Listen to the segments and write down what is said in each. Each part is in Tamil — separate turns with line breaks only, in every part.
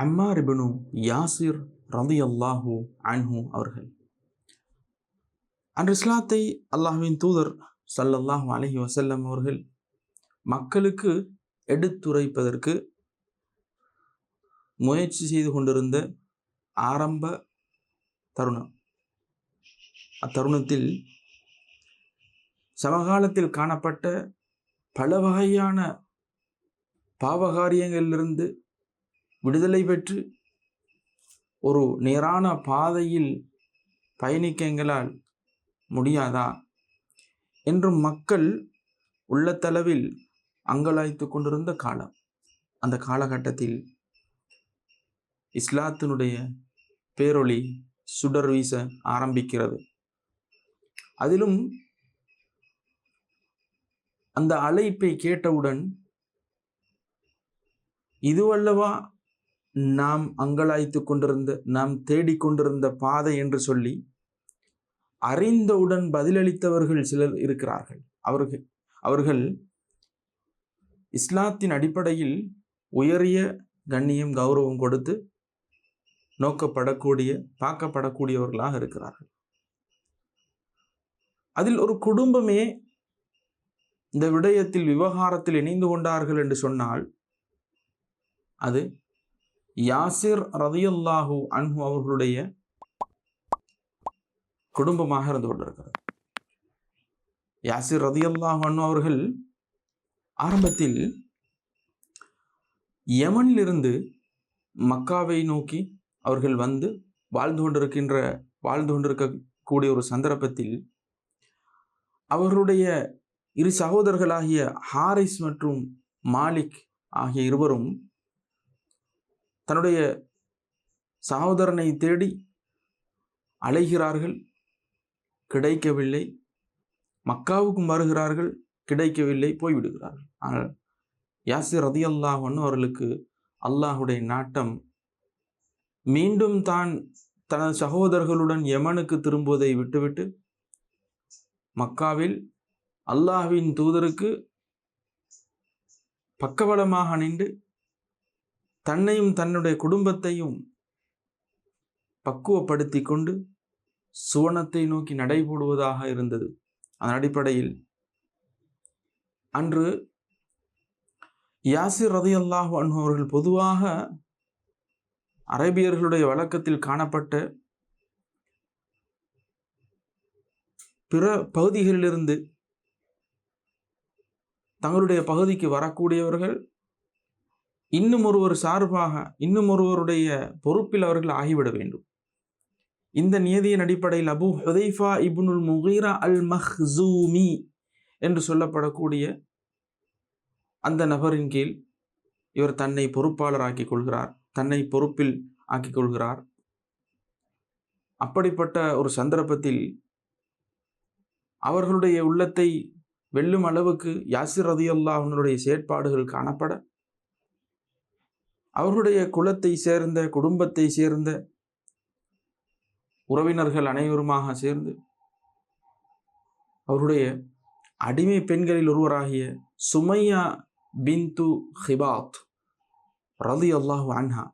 அம்மார் இபனு யாசிர் ரதி அல்லாஹூ அன்ஹு அவர்கள். அன்று இஸ்லாத்தை அல்லாஹுவின் தூதர் சல்லல்லாஹு அலஹி வசல்லம் அவர்கள் மக்களுக்கு எடுத்துரைப்பதற்கு முயற்சி செய்து கொண்டிருந்த ஆரம்ப தருணம். அத்தருணத்தில் சமகாலத்தில் காணப்பட்ட பல வகையான பாவகாரியங்களிலிருந்து விடுதலை பெற்று ஒரு நேரான பாதையில் பயணிக்க எங்களால் முடியாதா? என்றும் மக்கள் உள்ளத்தளவில் அங்கலாய்த்து கொண்டிருந்த காலம். அந்த காலகட்டத்தில் இஸ்லாத்தினுடைய பேரொளி சுடர் வீச ஆரம்பிக்கிறது. அதிலும் அந்த அழைப்பை கேட்டவுடன் இதுவல்லவா நாம் அங்கலாய்த்து கொண்டிருந்த நாம் தேடிக்கொண்டிருந்த பாதை என்று சொல்லி அறிந்தவுடன் பதிலளித்தவர்கள் சிலர் இருக்கிறார்கள். அவர்கள் அவர்கள் இஸ்லாத்தின் அடிப்படையில் உயரிய கண்ணியம் கௌரவம் கொடுத்து நோக்கப்படக்கூடிய பார்க்கப்படக்கூடியவர்களாக இருக்கிறார்கள். அதில் ஒரு குடும்பமே இந்த விடயத்தில் விவகாரத்தில் இணைந்து கொண்டார்கள் என்று சொன்னால் அது யாசிர் ரதியல்லாஹு அன்ஹு அவர்களுடைய குடும்பமாக இருந்து கொண்டிருக்கிறது. யாசிர் ரதியல்லாஹு அன்ஹு அவர்கள் ஆரம்பத்தில் யமனிலிருந்து மக்காவை நோக்கி அவர்கள் வந்து வாழ்ந்து கொண்டிருக்கின்ற வாழ்ந்து கொண்டிருக்கக்கூடிய ஒரு சந்தர்ப்பத்தில் அவர்களுடைய இரு சகோதரர்களாகிய ஹாரிஸ் மற்றும் மாலிக் ஆகிய இருவரும் தன்னுடைய சகோதரனை தேடி அலைகிறார்கள். கிடைக்கவில்லை. மக்காவுக்கும் வருகிறார்கள். கிடைக்கவில்லை. போய்விடுகிறார்கள். ஆனால் யாசிர் ரதி அல்லாஹன் அவர்களுக்கு அல்லாஹுடைய நாட்டம் மீண்டும் தான் தனது சகோதரர்களுடன் யமனுக்கு திரும்புவதை விட்டுவிட்டு மக்காவில் அல்லாஹ்வின் தூதருக்கு பக்கபலமாக நின்று தன்னையும் தன்னுடைய குடும்பத்தையும் பக்குவப்படுத்தி கொண்டு சுவனத்தை நோக்கி நடைபோடுவதாக இருந்தது. அதன் அடிப்படையில் அன்று யாசிர் ரதி அல்லாஹ் அவர்கள் பொதுவாக அரேபியர்களுடைய வழக்கத்தில் காணப்பட்ட பிற பகுதிகளிலிருந்து தங்களுடைய பகுதிக்கு வரக்கூடியவர்கள் இன்னும் ஒருவர் சார்பாக இன்னும் ஒருவருடைய பொறுப்பில் அவர்கள் ஆகிவிட வேண்டும். இந்த நியதியின் அடிப்படையில் அபு ஹுதைஃபா இப்னுல் முகீரா அல் மஹ்சூமி என்று சொல்லப்படக்கூடிய அந்த நபரின் கீழ் இவர் தன்னை பொறுப்பாளர் ஆக்கிக் கொள்கிறார் தன்னை பொறுப்பில் ஆக்கிக் கொள்கிறார். அப்படிப்பட்ட ஒரு சந்தர்ப்பத்தில் அவர்களுடைய உள்ளத்தை வெல்லும் அளவுக்கு யாசிர் ரதியுல்லா அவனுடைய செயற்பாடுகள் காணப்பட அவர்களுடைய குலத்தை சேர்ந்த குடும்பத்தை சேர்ந்த உறவினர்கள் அனைவருமாக சேர்ந்து அவருடைய அடிமை பெண்களில் ஒருவராகிய சுமையா பின்து ஹிபாத் ரதி அல்லாஹு அன்ஹா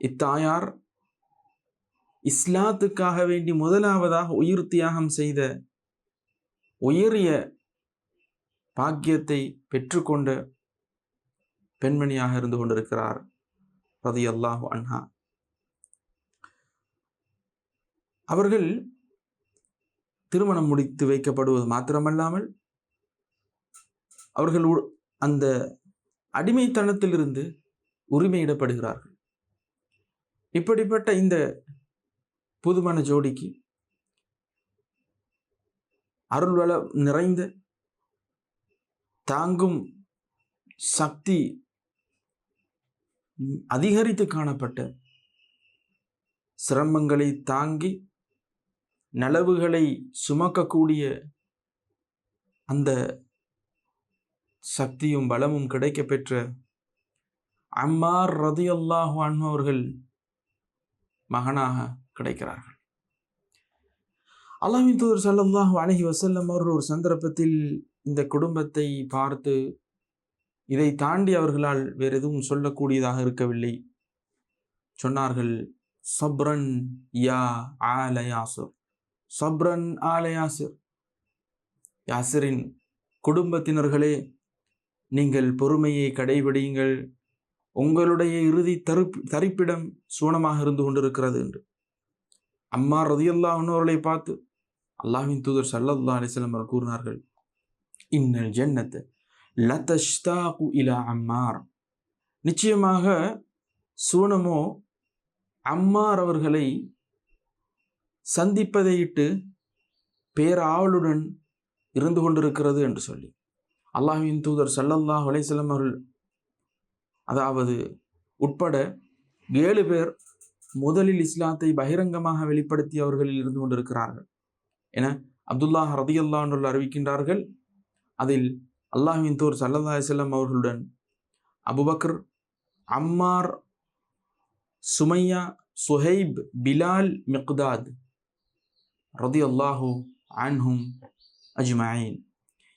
இத்தாயார் இஸ்லாத்துக்காக வேண்டி முதலாவதாக உயிர் தியாகம் செய்த உயரிய பாக்கியத்தை பெற்றுக்கொண்ட பெண்மணியாக இருந்து கொண்டிருக்கிறார். ரதி அல்லாஹு அன்ஹா. அவர்கள் திருமணம் முடித்து வைக்கப்படுவது மாத்திரமல்லாமல் அவர்கள் அந்த அடிமைத்தனத்திலிருந்து உரிமையிடப்படுகிறார்கள். இப்படிப்பட்ட இந்த புதுமண ஜோடிக்கு அருள்வள நிறைந்த தாங்கும் சக்தி அதிகரித்து காணப்பட்ட சிரமங்களை தாங்கி நலவுகளை சுமக்கக்கூடிய அந்த சக்தியும் பலமும் கிடைக்க பெற்ற அம்மார் ரதி அல்லாஹு அவர்கள் மகனாக கிடைக்கிறார்கள். அல்லாஹின் தூதர் சல்லாஹூ அலஹி வசல்லம் அவர்கள் ஒரு சந்தர்ப்பத்தில் இந்த குடும்பத்தை பார்த்து இதை தாண்டி அவர்களால் வேறு எதுவும் சொல்லக்கூடியதாக இருக்கவில்லை. சொன்னார்கள் சப்ரன் யா ஆல யாசுர் சப்ரன் ஆல யாசிர் யாசிரின் குடும்பத்தினர்களே நீங்கள் பொறுமையை கடைபிடியுங்கள். உங்களுடைய இறுதி தருப் தரிப்பிடம் சூனமாக இருந்து கொண்டிருக்கிறது என்று. அம்மா ரதியல்லா அவர்களை பார்த்து அல்லாஹின் தூதர் சல்லல்லா அலிஸ்லம் கூறினார்கள் இன்னல் ஜன்னத் லதஷ்தாகு இலா அம்மார். நிச்சயமாக சூனமோ அம்மார் அவர்களை சந்திப்பதையிட்டு பேராவலுடன் இருந்து கொண்டிருக்கிறது என்று சொல்லி. அல்லாஹின் தூதர் சல்லல்லாஹ் அலைசல்லம் அவர்கள் அதாவது உட்பட ஏழு பேர் முதலில் இஸ்லாத்தை பகிரங்கமாக வெளிப்படுத்தி அவர்களில் இருந்து கொண்டிருக்கிறார்கள். என அப்துல்லாஹ் ரதியல்லான்னு அறிவிக்கின்றார்கள். அதில் அல்லாஹின் தூர் சல்லா செல்லம் அவர்களுடன் Abu Bakr Ammar Sumayya Suhaib Bilal Miqdad ரதி அல்லாஹு அன்ஹும் அஜ்மாயின்.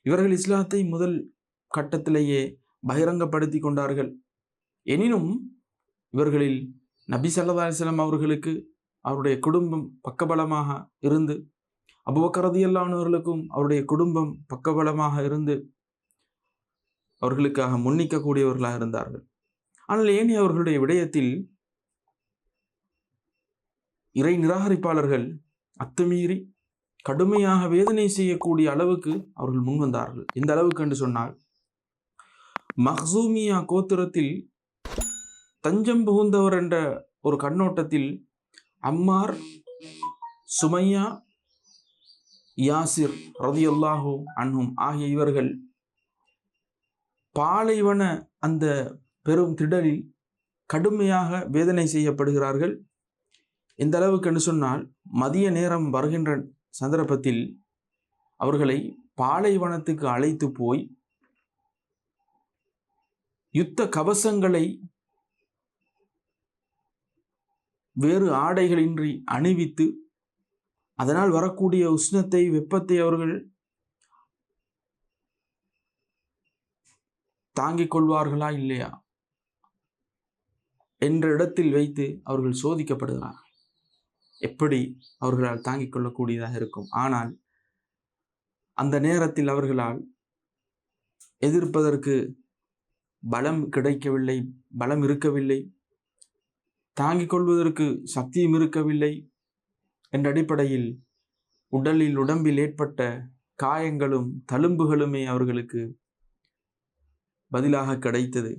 இவர்கள் இஸ்லாத்தை முதல் கட்டத்திலேயே பகிரங்கப்படுத்தி கொண்டார்கள். எனினும் இவர்களில் நபி சல்லா அலிஸ்லாம் அவர்களுக்கு அவருடைய குடும்பம் பக்கபலமாக இருந்து அபுபக்கரதியல்லானவர்களுக்கும் அவருடைய குடும்பம் பக்கபலமாக இருந்து அவர்களுக்காக முன்னிக்கக்கூடியவர்களாக இருந்தார்கள். ஆனால் ஏன் அவர்களுடைய விடயத்தில் இறை நிராகரிப்பாளர்கள் அத்துமீறி கடுமையாக வேதனை செய்யக்கூடிய அளவுக்கு அவர்கள் முன்வந்தார்கள் இந்த அளவுக்கு என்று சொன்னால் மஹ்சூமியா கோத்திரத்தில் தஞ்சம் புகுந்தவர் என்ற ஒரு கண்ணோட்டத்தில் அம்மார் சுமையா யாசிர் ரதியுல்லாஹூ அன்ஹும் ஆகிய இவர்கள் பாலைவன அந்த பெரும் திடலில் கடுமையாக வேதனை செய்யப்படுகிறார்கள். இந்த அளவுக்கு என்று சொன்னால் மதிய நேரம் வருகின்ற சந்தர்ப்பத்தில் அவர்களை பாலைவனத்துக்கு அழைத்து போய் யுத்த கவசங்களை வேறு ஆடைகளின்றி அணிவித்து அதனால் வரக்கூடிய உஷ்ணத்தை வெப்பத்தை அவர்கள் தாங்கிக் கொள்வார்களா இல்லையா? என்ற இடத்தில் வைத்து அவர்கள் சோதிக்கப்படுகிறார் எப்படி அவர்களால் தாங்கிக் கொள்ளக்கூடியதாக இருக்கும்? ஆனால் அந்த நேரத்தில் அவர்களால் எதிர்ப்பதற்கு பலம் கிடைக்கவில்லை பலம் இருக்கவில்லை. தாங்கிக் கொள்வதற்கு சக்தியும் இருக்கவில்லை. என்ற அடிப்படையில் உடலில் உடம்பில் ஏற்பட்ட காயங்களும் தழும்புகளுமே அவர்களுக்கு பதிலாக கிடைத்தது.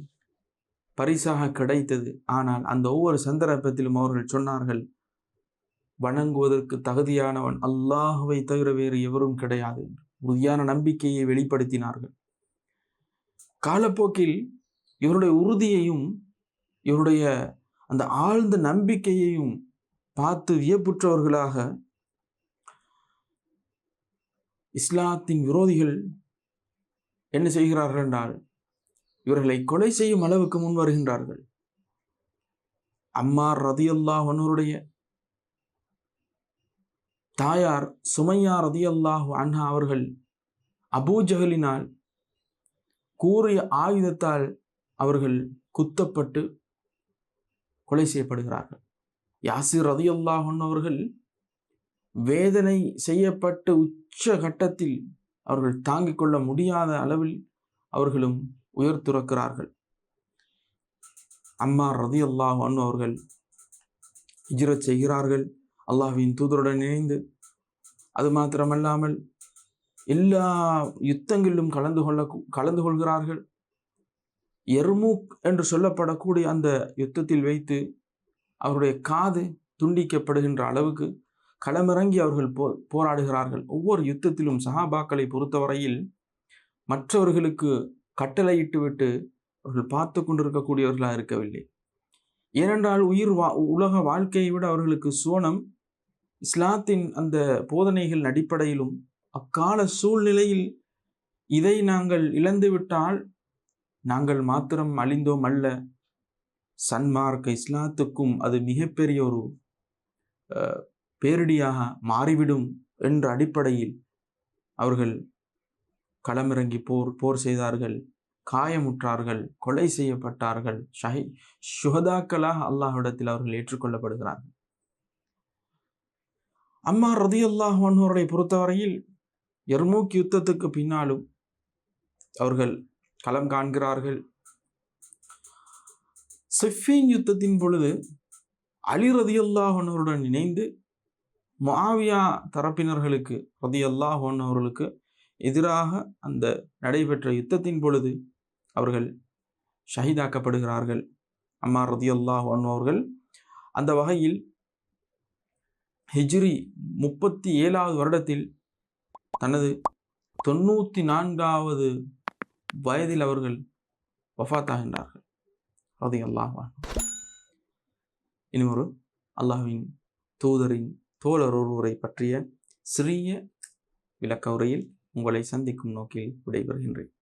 பரிசாக கிடைத்தது. ஆனால் அந்த ஒவ்வொரு சந்தர்ப்பத்திலும் அவர்கள் சொன்னார்கள் வணங்குவதற்கு தகுதியானவன் அல்லாஹுவை தவிர வேறு எவரும் கிடையாது உறுதியான நம்பிக்கையை வெளிப்படுத்தினார்கள். காலப்போக்கில் இவருடைய உறுதியையும் இவருடைய அந்த ஆழ்ந்த நம்பிக்கையையும் பார்த்து வியப்புற்றவர்களாக இஸ்லாத்தின் விரோதிகள் என்ன செய்கிறார்கள் என்றால் இவர்களை கொலை செய்யும் அளவுக்கு முன் வருகின்றார்கள். அம்மார் ரதியுல்லாஹனுடைய தாயார் சுமையா ரதியல்லாஹு அன்ஹா அவர்கள் அபூஜகலினால் கூறிய ஆயுதத்தால் அவர்கள் குத்தப்பட்டு கொலை செய்யப்படுகிறார்கள். யாசிர் ரதியுல்லாஹன் அவர்கள் வேதனை செய்யப்பட்டு உச்ச கட்டத்தில் அவர்கள் தாங்கிக் கொள்ள முடியாத அளவில் அவர்களும் உயர் துறக்கிறார்கள். அம்மா ரதி அல்லாஹ் அவர்கள் ஹிஜ்ரத் செய்கிறார்கள். அல்லாஹ்வின் தூதருடன் இணைந்து. அது மாத்திரமல்லாமல் எல்லா யுத்தங்களிலும் கலந்து கொள்ள கலந்து கொள்கிறார்கள். எர்மூக் என்று சொல்லப்படக்கூடிய அந்த யுத்தத்தில் வைத்து அவருடைய காது துண்டிக்கப்படுகின்ற அளவுக்கு களமிறங்கி அவர்கள் போ போராடுகிறார்கள். ஒவ்வொரு யுத்தத்திலும் சஹாபாக்களை பொறுத்தவரையில் மற்றவர்களுக்கு கட்டளையிட்டு விட்டு அவர்கள் பார்த்து கொண்டிருக்கக்கூடியவர்களாக இருக்கவில்லை. ஏனென்றால் உயிர் வா உலக வாழ்க்கையை விட அவர்களுக்கு சோனம் இஸ்லாத்தின் அந்த போதனைகள் அடிப்படையிலும் அக்கால சூழ்நிலையில் இதை நாங்கள் இழந்துவிட்டால் நாங்கள் மாத்திரம் அழிந்தோம் அல்ல. சன்மார்க்க இஸ்லாத்துக்கும் அது மிகப்பெரிய ஒரு பேரிடியாக மாறிவிடும் என்ற அடிப்படையில் அவர்கள் களமிறங்கி போர் போர் செய்தார்கள். காயமுற்றார்கள் கொலை செய்யப்பட்டார்கள். ஷஹி சுகதாக்களாக அல்லாஹ்விடத்தில் அவர்கள் ஏற்றுக்கொள்ளப்படுகிறார்கள் அம்மா ரதி அல்லாஹ் அவர்களை பொறுத்தவரையில் எர்மூக் யுத்தத்துக்கு பின்னாலும் அவர்கள் களம் காண்கிறார்கள். சிஃபின் யுத்தத்தின் பொழுது அலி ரதி அல்லாஹனுடன் இணைந்து மாவியா தரப்பினர்களுக்கு ரதி அல்லாஹ் அவர்களுக்கு எதிராக அந்த நடைபெற்ற யுத்தத்தின் பொழுது அவர்கள் ஷஹீதாக்கப்படுகிறார்கள். அம்மா ரதி அல்லாஹ் அவர்கள் அந்த வகையில் ஹிஜ்ரி முப்பத்தி ஏழாவது வருடத்தில் தனது தொண்ணூற்றி நான்காவது வயதில் அவர்கள் வஃத்தாகின்றார்கள். ரதி அல்லாஹ் இனி ஒரு அல்லாஹ்வின் தூதரின் தோழர் ஒருவரை பற்றிய சிறிய விளக்க உரையில் உங்களை சந்திக்கும் நோக்கில் விடைபெறுகின்றேன்.